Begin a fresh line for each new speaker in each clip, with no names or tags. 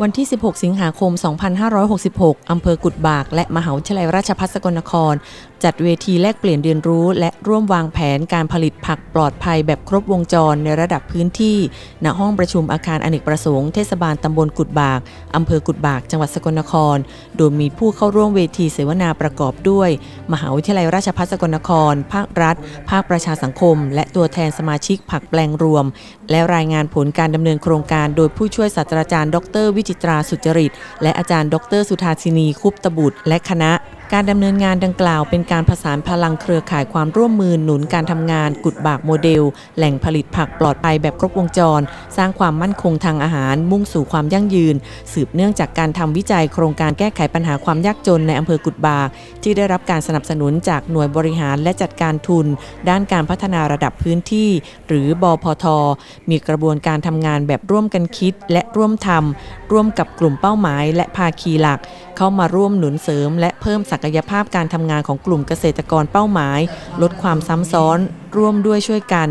วันที่ 16 สิงหาคม 2566 อำเภอกุดบาก และมหาวิทยาลัยราชภัฏสกลนคร จัดเวทีแลกเปลี่ยนเรียนรู้และร่วมวางแผนการผลิตผักปลอดภัยแบบครบวงจรในระดับพื้นที่ ณ ห้องประชุมอาคารอเนกประสงค์ เทศบาลตำบลกุดบาก อำเภอกุดบาก จังหวัดสกลนคร โดยมีผู้เข้าร่วมเวทีเสวนาประกอบด้วย มหาวิทยาลัยราชภัฏสกลนคร ภาครัฐ ภาคประชาสังคม และตัวแทนสมาชิกผักแปลงรวม และรายงานผลการดำเนินโครงการ โดยผู้ช่วยศาสตราจารย์ ดร วิจิตราสุจริต และอาจารย์ ดร สุธาชินีคุปตบุตร และคณะ การดำเนินงานดังกล่าวเป็นการผสานพลังเครือข่ายความร่วมมือหนุนการทำงาน กุดบากโมเดล แหล่งผลิตผักปลอดภัยแบบครบวงจร สร้างความมั่นคงทางอาหาร มุ่งสู่ความยั่งยืน สืบเนื่องจากการทำวิจัยโครงการแก้ไขปัญหาความยากจนในอำเภอกุดบาก ที่ได้รับการสนับสนุนจากหน่วยบริหารและจัดการทุน ด้านการพัฒนาระดับพื้นที่ หรือบอพท มีกระบวนการทำงานแบบร่วมกันคิด และร่วมทำร่วมกับกลุ่มเป้าหมาย และภาคีหลัก เข้ามาร่วมหนุนเสริม และเพิ่มศักยภาพการทำงานของกลุ่มเกษตรกรเป้าหมาย ลดความซ้ำซ้อน ร่วมด้วยช่วยกัน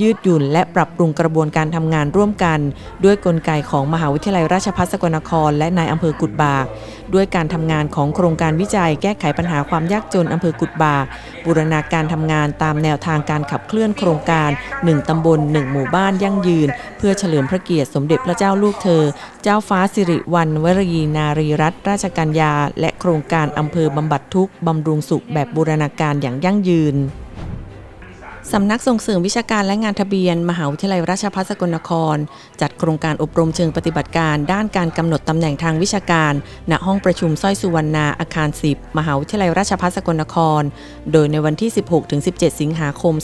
ยืดหยุ่น และปรับปรุงกระบวนการทำงานร่วมกัน ด้วยกลไกของมหาวิทยาลัยราชภัฏสกลนคร และนายอำเภอกุดบาก ด้วยการทำงานของโครงการวิจัย แก้ไขปัญหาความยากจนอำเภอกุดบาก บูรณาการทำงานตามแนวทางการขับเคลื่อนโครงการ 1 ตำบล 1 หมู่บ้านยั่งยืน เพื่อเฉลิมพระเกียรติสมเด็จพระเจ้าลูกเธอ เจ้าฟ้าสิริวัณวรีนารีรัตนราชกัญญา และโครงการอำเภอบำบัดทุกข์บำรุงสุขแบบบูรณาการอย่างยั่งยืน สำนักส่งเสริมวิชาการและงานทะเบียน มหาวิทยาลัยราชภัฏสกลนคร จัดโครงการอบรมเชิงปฏิบัติการ ด้านการกำหนดตำแหน่งทางวิชาการ ณห้องประชุมสร้อยสุวรรณาอาคาร 10 มหาวิทยาลัยราชภัฏสกลนคร โดยในวันที่ 16-17 สิงหาคม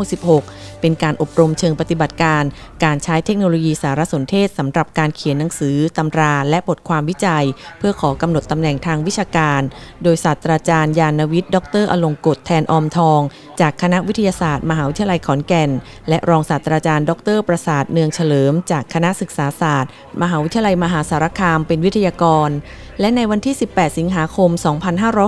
2566 เป็นการอบรมเชิงปฏิบัติการ การใช้เทคโนโลยีสารสนเทศสำหรับการเขียนหนังสือตำรา และบทความวิจัย เพื่อขอกำหนดตำแหน่งทางวิชาการ โดยศาสตราจารย์ยานวิทย์ ดร อลงกฎแทนออมทอง จากคณะวิทยาศาสตร์มหาวิทยาลัยขอนแก่น และรองศาสตราจารย์ ดร ประสาทเนืองเฉลิม จากคณะศึกษาศาสตร์ มหาวิทยาลัยมหาสารคามเป็นวิทยากร และในวันที่ 18 สิงหาคม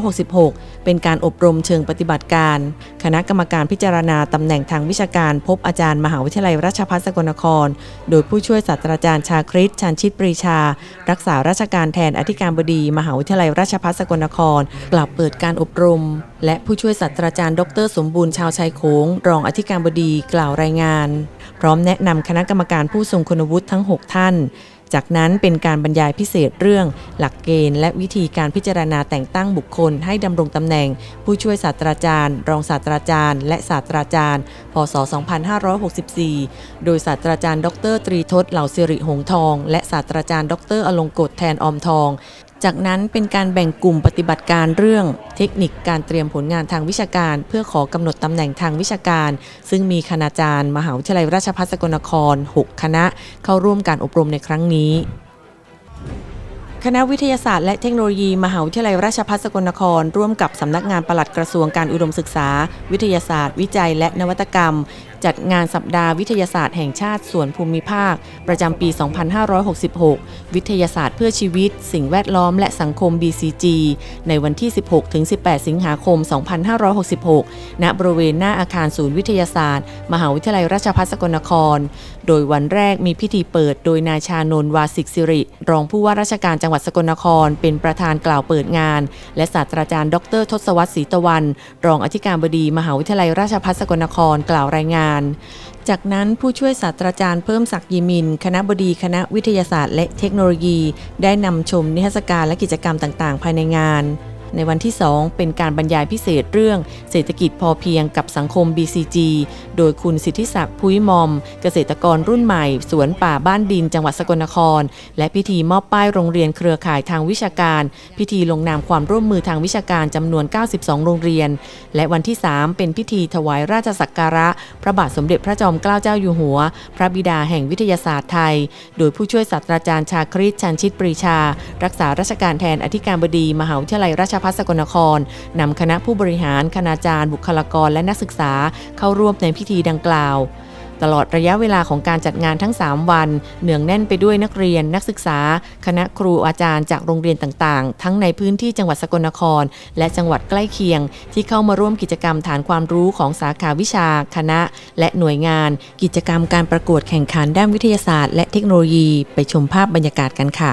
2566 เป็นการอบรมเชิงปฏิบัติการ คณะกรรมการพิจารณาตำแหน่งทางวิชาการพบอาจารย์มหาวิทยาลัยราชภัฏสกลนคร โดยผู้ช่วยศาสตราจารย์ชาคริตชันชิตปรีชา รักษาราชการแทนอธิการบดี มหาวิทยาลัยราชภัฏสกลนคร กล่าวเปิดการอบรม และผู้ช่วยศาสตราจารย์ ดร สมบูรณ์ชาวชัยโขงรองอธิการบดีกล่าวรายงาน พร้อมแนะนำคณะกรรมการผู้ทรงคุณวุฒิทั้ง 6 ท่าน จากนั้นเป็นการบรรยายพิเศษเรื่อง หลักเกณฑ์ และวิธีการพิจารณาแต่งตั้งบุคคล ให้ดำรงตำแหน่ง ผู้ช่วยศาสตราจารย์ รองศาสตราจารย์ และศาสตราจารย์ พศ 2564 โดยศาสตราจารย์ ดร ตรีทศเหล่าสิริหงทอง และศาสตราจารย์ ดร อลงกฎแทนออมทอง จากนั้นเป็นการแบ่งกลุ่มปฏิบัติการเรื่อง เทคนิคการเตรียมผลงานทางวิชาการ เพื่อขอกำหนดตำแหน่งทางวิชาการ ซึ่งมีคณาจารย์ มหาวิทยาลัยราชภัฏสกลนคร 6 คณะ เข้าร่วมการอบรมในครั้งนี้ คณะวิทยาศาสตร์และเทคโนโลยี มหาวิทยาลัยราชภัฏสกลนคร ร่วมกับสำนักงานปลัดกระทรวงการอุดมศึกษา วิทยาศาสตร์ วิจัย และนวัตกรรม จัดงานสัปดาห์วิทยาศาสตร์แห่งชาติส่วนภูมิภาค ประจำปี 2566 วิทยาศาสตร์เพื่อชีวิต สิ่งแวดล้อมและสังคม BCG ในวันที่ 16-18 สิงหาคม 2566 ณ บริเวณหน้าอาคารศูนย์วิทยาศาสตร์ มหาวิทยาลัยราชภัฏสกลนคร โดยวันแรกมีพิธีเปิดโดยนายชานนท์วาสิกสิริ รองผู้ว่าราชการจังหวัดสกลนคร เป็นประธานกล่าวเปิดงาน และศาสตราจารย์ ดร ทศวรรษศรีตะวัน รองอธิการบดีมหาวิทยาลัยราชภัฏสกลนครกล่าวรายงานจากนั้นผู้ช่วยศาสตราจารย์เพิ่มศักดิ์ยิมิน คณะบดีคณะวิทยาศาสตร์และเทคโนโลยี ได้นำชมนิทรรศการและกิจกรรมต่างๆ ภายในงาน ในวันที่ 2 เป็นการบรรยายพิเศษเรื่องเศรษฐกิจพอเพียงกับสังคม BCG โดยคุณสิทธิศักดิ์พุ้ยมอม เกษตรกรรุ่นใหม่ สวนป่าบ้านดิน จังหวัดสกลนคร และพิธีมอบป้ายโรงเรียนเครือข่ายทางวิชาการ พิธีลงนามความร่วมมือทางวิชาการจำนวน 92 โรงเรียน และวันที่ 3 เป็นพิธีถวายราชสักการะ พระบาทสมเด็จพระจอมเกล้าเจ้าอยู่หัว พระบิดาแห่งวิทยาศาสตร์ไทย โดยผู้ช่วยศาสตราจารย์ชาคริตชันชิตปรีชา รักษาราชการแทนอธิการบดี มหาวิทยาลัยราชภัฏสกลนครนำคณะผู้บริหารคณาจารย์ บุคลากรและนักศึกษาเข้าร่วมในพิธีดังกล่าวตลอดระยะเวลาของการจัดงานทั้ง 3 วัน เนืองแน่นไปด้วยนักเรียนนักศึกษา คณะครูอาจารย์จากโรงเรียนต่างๆ ทั้งในพื้นที่จังหวัดสกลนคร และจังหวัดใกล้เคียง ที่เข้ามาร่วมกิจกรรมฐานความรู้ของสาขาวิชา คณะ และหน่วยงาน กิจกรรมการประกวดแข่งขันด้านวิทยาศาสตร์ และเทคโนโลยี ไปชมภาพบรรยากาศกันค่ะ